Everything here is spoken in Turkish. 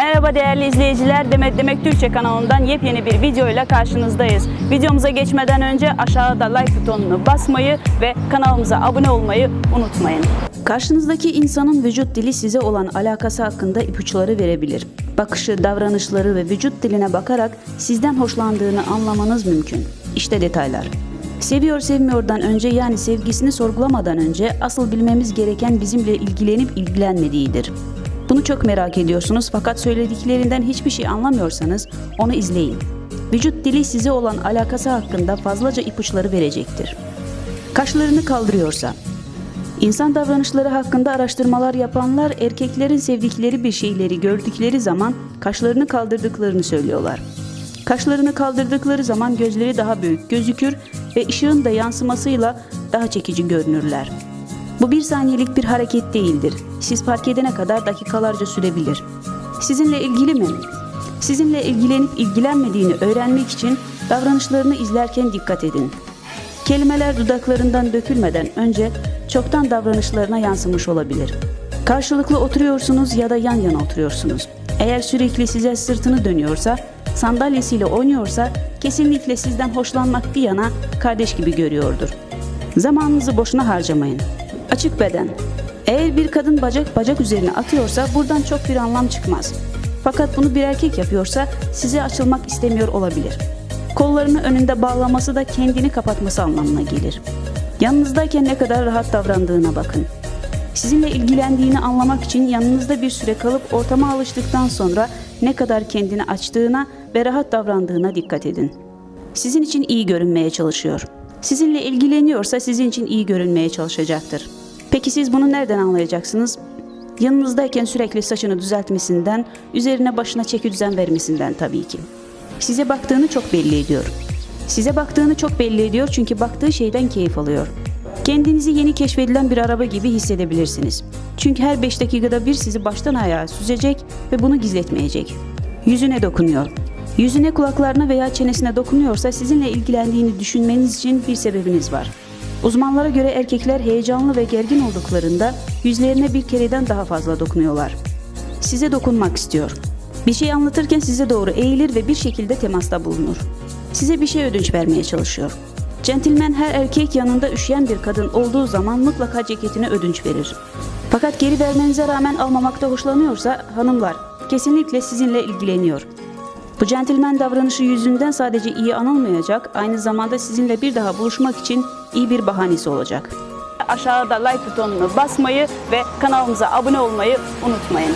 Merhaba değerli izleyiciler. Demet Demek Türkçe kanalından yepyeni bir video ile karşınızdayız. Videomuza geçmeden önce aşağıda like butonunu basmayı ve kanalımıza abone olmayı unutmayın. Karşınızdaki insanın vücut dili size olan alakası hakkında ipuçları verebilir. Bakışı, davranışları ve vücut diline bakarak sizden hoşlandığını anlamanız mümkün. İşte detaylar. Seviyor sevmiyordan önce yani sevgisini sorgulamadan önce asıl bilmemiz gereken bizimle ilgilenip ilgilenmediğidir. Bunu çok merak ediyorsunuz fakat söylediklerinden hiçbir şey anlamıyorsanız onu izleyin. Vücut dili size olan alakası hakkında fazlaca ipuçları verecektir. Kaşlarını kaldırıyorsa, İnsan davranışları hakkında araştırmalar yapanlar erkeklerin sevdikleri bir şeyleri gördükleri zaman kaşlarını kaldırdıklarını söylüyorlar. Kaşlarını kaldırdıkları zaman gözleri daha büyük gözükür ve ışığın da yansımasıyla daha çekici görünürler. Bu bir saniyelik bir hareket değildir. Siz fark edene kadar dakikalarca sürebilir. Sizinle ilgili mi? Sizinle ilgilenip ilgilenmediğini öğrenmek için davranışlarını izlerken dikkat edin. Kelimeler dudaklarından dökülmeden önce çoktan davranışlarına yansımış olabilir. Karşılıklı oturuyorsunuz ya da yan yana oturuyorsunuz. Eğer sürekli size sırtını dönüyorsa, sandalyesiyle oynuyorsa kesinlikle sizden hoşlanmak bir yana kardeş gibi görüyordur. Zamanınızı boşuna harcamayın. Açık beden. Eğer bir kadın bacak bacak üzerine atıyorsa buradan çok bir anlam çıkmaz. Fakat bunu bir erkek yapıyorsa size açılmak istemiyor olabilir. Kollarını önünde bağlaması da kendini kapatması anlamına gelir. Yanınızdayken ne kadar rahat davrandığına bakın. Sizinle ilgilendiğini anlamak için yanınızda bir süre kalıp ortama alıştıktan sonra ne kadar kendini açtığına ve rahat davrandığına dikkat edin. Sizin için iyi görünmeye çalışıyor. Sizinle ilgileniyorsa sizin için iyi görünmeye çalışacaktır. Peki siz bunu nereden anlayacaksınız? Yanınızdayken sürekli saçını düzeltmesinden, üzerine başına çeki düzen vermesinden tabii ki. Size baktığını çok belli ediyor. Size baktığını çok belli ediyor çünkü baktığı şeyden keyif alıyor. Kendinizi yeni keşfedilen bir araba gibi hissedebilirsiniz. Çünkü her 5 dakikada bir sizi baştan ayağa süzecek ve bunu gizletmeyecek. Yüzüne dokunuyor. Yüzüne, kulaklarına veya çenesine dokunuyorsa sizinle ilgilendiğini düşünmeniz için bir sebebiniz var. Uzmanlara göre erkekler heyecanlı ve gergin olduklarında yüzlerine bir kereden daha fazla dokunuyorlar. Size dokunmak istiyor. Bir şey anlatırken size doğru eğilir ve bir şekilde temasta bulunur. Size bir şey ödünç vermeye çalışıyor. Centilmen her erkek yanında üşüyen bir kadın olduğu zaman mutlaka ceketini ödünç verir. Fakat geri vermenize rağmen almamakta hoşlanıyorsa hanımlar kesinlikle sizinle ilgileniyor. Bu centilmen davranışı yüzünden sadece iyi anılmayacak, aynı zamanda sizinle bir daha buluşmak için iyi bir bahanesi olacak. Aşağıda like butonunu basmayı ve kanalımıza abone olmayı unutmayın.